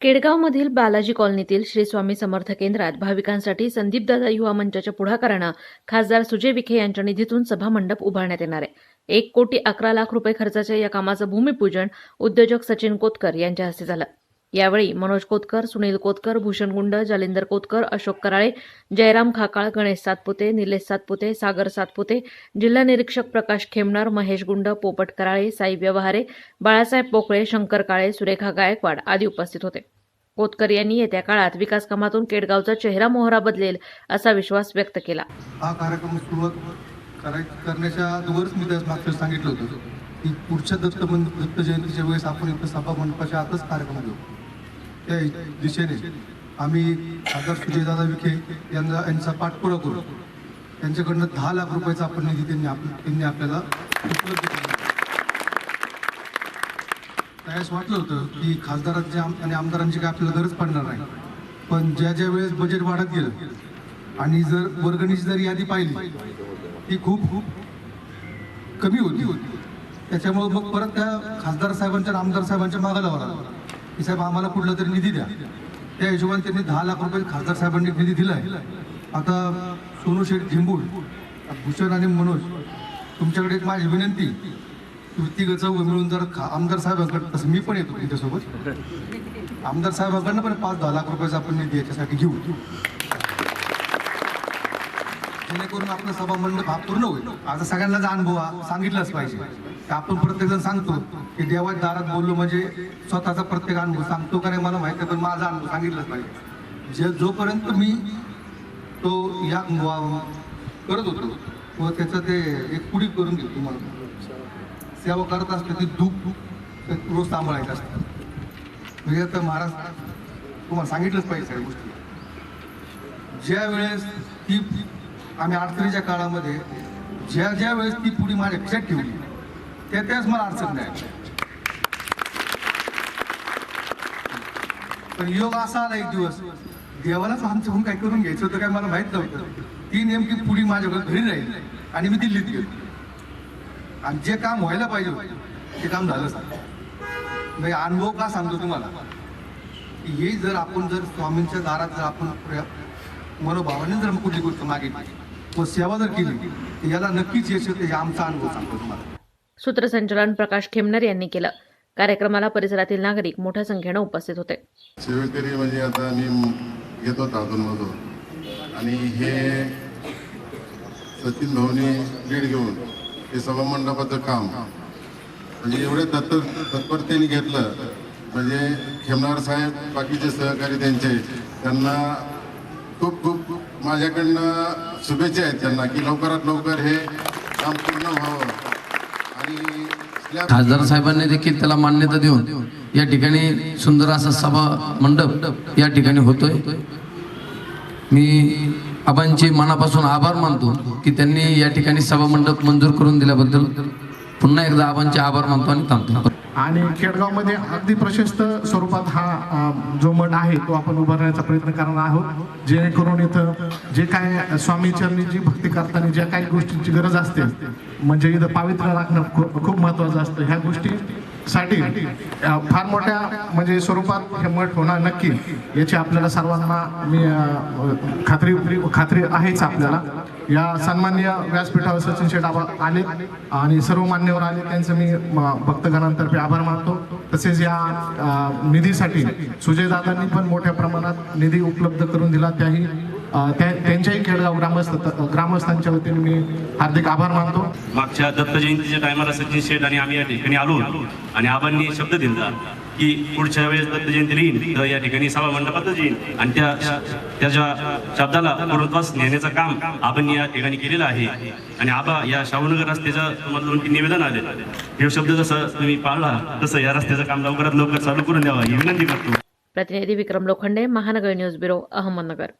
केडगावमधील बालाजी कॉलनीतील श्री स्वामी समर्थ केंद्रात भाविकांसाठी संदीपदादा युवा मंचाच्या पुढाकारानं खासदार सुजय विखे यांच्या निधीतून सभामंडप उभारण्यात येणार आहे. एक कोटी अकरा लाख रुपये खर्चाच्या या कामाचं भूमिपूजन उद्योजक सचिन कोतकर यांच्या हस्ते झालं. यावेळी मनोज कोतकर सुनील कोतकर भूषण गुंड जालिंदर कोतकर अशोक कराळे जयराम खाकाळ गणेश सातपुते निलेश सातपुते सागर सातपुते जिल्हा निरीक्षक प्रकाश खेमणार महेश गुंड पोपट कराळे साई व्यवहारे बाळासाहेब पोकळे शंकर काळे सुरेखा गायकवाड आदी उपस्थित होते. कोतकर यांनी येत्या काळात विकास कामातून केडगावचा चेहरा मोहरा बदलेल असा विश्वास व्यक्त केला. हा कार्यक्रम सुरुवात करण्याच्या अगोदरच मी त्यास मागच्या सांगितलं होतं. की पुढच्या दत्त दत्त जयंतीच्या वेळेस आपण इथं सभा मंडपाच्या आतच कार्यक्रम घेऊ. त्या दिशेने आम्ही खासदार सुजयदादा विखे यांना यांचा पाठपुरा करू. त्यांच्याकडनं दहा लाख रुपयाचा आपण निधी त्यांनी आप त्यांनी आपल्याला उपलब्ध केला. त्यावेळेस वाटलं होतं की खासदारांची आम- आणि आमदारांची काय आपल्याला गरज पडणार नाही. पण ज्या ज्या वेळेस बजेट वाढत गेलं आणि जर वर्गणीची जर यादी पाहिली ती खूप खूप कमी होती. होती त्याच्यामुळे मग परत त्या खासदार साहेबांच्या आणि आमदार साहेबांच्या मागायला लागला. की साहेब आम्हाला कुठला तरी निधी द्या. त्या हिशोबाने त्यांनी दहा लाख रुपये खासदार साहेबांनी निधी दिला आहे आता सोनू शेठ झिंबूड भूषण आणि मनोज तुमच्याकडे एक माझी विनंती तुम्ही तिघं मिळून जर खा- आमदार साहेबांकडे तसं मी पण येतो तुमच्यासोबत. आमदार साहेबांकडनं पण पाच दहा लाख रुपयाचा आपण निधी याच्यासाठी घेऊ. जेणेकरून आपलं सभा मंडप हा पूर्ण होईल. आता सगळ्यांनाच अनुभव हा पाहिजे. आपण प्रत्येकजण सांगतो की देवाच्या दारात बोललो म्हणजे स्वतःचा प्रत्येक अनुभव. सांगतो का नाही मला माहिती आहे पण माझा अनुभव सांगितलंच पाहिजे. जे जोपर्यंत मी तो या करत होतो व त्याचं ते एक पुढी करून घेतो तुम्हाला. सेवा करत असते ती दुःख रोज सांभाळायचं असतं. म्हणजे आता महाराज तुम्हाला सांगितलंच पाहिजे सगळ्या गोष्टी. ज्या वेळेस ती आम्ही अडचणीच्या काळामध्ये ज्या ज्या वेळेस ती पुढी माझ्या लक्षात ठेवली ते तेच मला अडचण नाही. पण योग असा आला एक दिवस देवालाच आमचं काय करून घ्यायचं होतं काय मला माहीत नव्हतं. ती नेमकी पुढी माझ्याकडे घरी राहील आणि मी दिल्लीत गेलो. आणि जे काम व्हायला पाहिजे ते काम झालं सर म्हणजे अनुभव का सांगतो तुम्हाला? की हे जर आपण जर स्वामींच्या दारात जर आपण मनोभावाने जर कुठली गोष्ट मागितली व सेवा जर केली याला नक्कीच यश येते हे आमचा अनुभव सांगतो तुम्हाला. सूत्रसंचालन प्रकाश खेमनर यांनी केलं. कार्यक्रमाला परिसरातील नागरिक मोठ्या संख्येनं उपस्थित होते. सेवेकरी म्हणजे आता मी घेतो अधूनमधून आणि हे सचिन भाऊनी लीड घेऊन हे सभामंडपाचं काम म्हणजे एवढे तत्पर तत्परतेने घेतलं म्हणजे खेमनार साहेब बाकीचे सहकारी त्यांचे त्यांना खूप खूप माझ्याकडनं शुभेच्छा आहेत त्यांना की लवकरात लवकर हे काम पूर्ण व्हावं. खासदार साहेबांनी देखील त्याला मान्यता देऊन या ठिकाणी सुंदर असा सभा मंडप या ठिकाणी होतोय. मी आबांचे मनापासून आभार मानतो की त्यांनी या ठिकाणी सभा मंडप मंजूर करून दिल्याबद्दल पुन्हा एकदा आबांचे आभार मानतो आणि थांबतो. आणि खेडगावमध्ये अगदी प्रशस्त स्वरूपात हा जो मठ आहे तो आपण उभारण्याचा प्रयत्न करणार आहोत. जेणेकरून इथं जे काय स्वामीचरणी जी भक्ती करताना ज्या काही गोष्टींची गरज असते म्हणजे इथं पावित्र्य राखणं खूप महत्वाचं असतं. ह्या गोष्टीसाठी फार मोठ्या म्हणजे स्वरूपात हे मठ होणार नक्की याची आपल्याला सर्वांना मी खात्री खात्री आहेच आपल्याला. या सन्माननीय व्यासपीठावर सचिन शेठ आबा आले आणि सर्व मान्यवर आले. त्यांचं मी म, भक्तगणांतर्फे आभार मानतो. तसेच या निधीसाठी सुजयदादांनी पण मोठ्या प्रमाणात निधी उपलब्ध करून दिला. त्याही त्या त्यांच्याही खेळगाव ग्रामस्थ ग्रामस्थांच्या वतीने मी हार्दिक आभार मानतो. मागच्या दत्त जयंतीच्या टायमाला सचिन शेठ आणि आम्ही या ठिकाणी आलो आणि आबांनी शब्द दिला. की पुढच्या वेळेस दत्त जयंती येईल तर या ठिकाणी सभा मंडपातच येईल आणि त्या त्याच्या शब्दाला पूर्णत्वास नेण्याचं काम आपण या ठिकाणी केलेलं आहे. आणि आबा या शाहूनगर रस्त्याचं तुम्हाला दोन तीन निवेदन आले. हे शब्द जसं तुम्ही पाळला तसं या रस्त्याचं काम लवकरात लवकर चालू करून द्यावा. ही विनंती करतो. प्रतिनिधी विक्रम लोखंडे महानगर न्यूज ब्युरो अहमदनगर.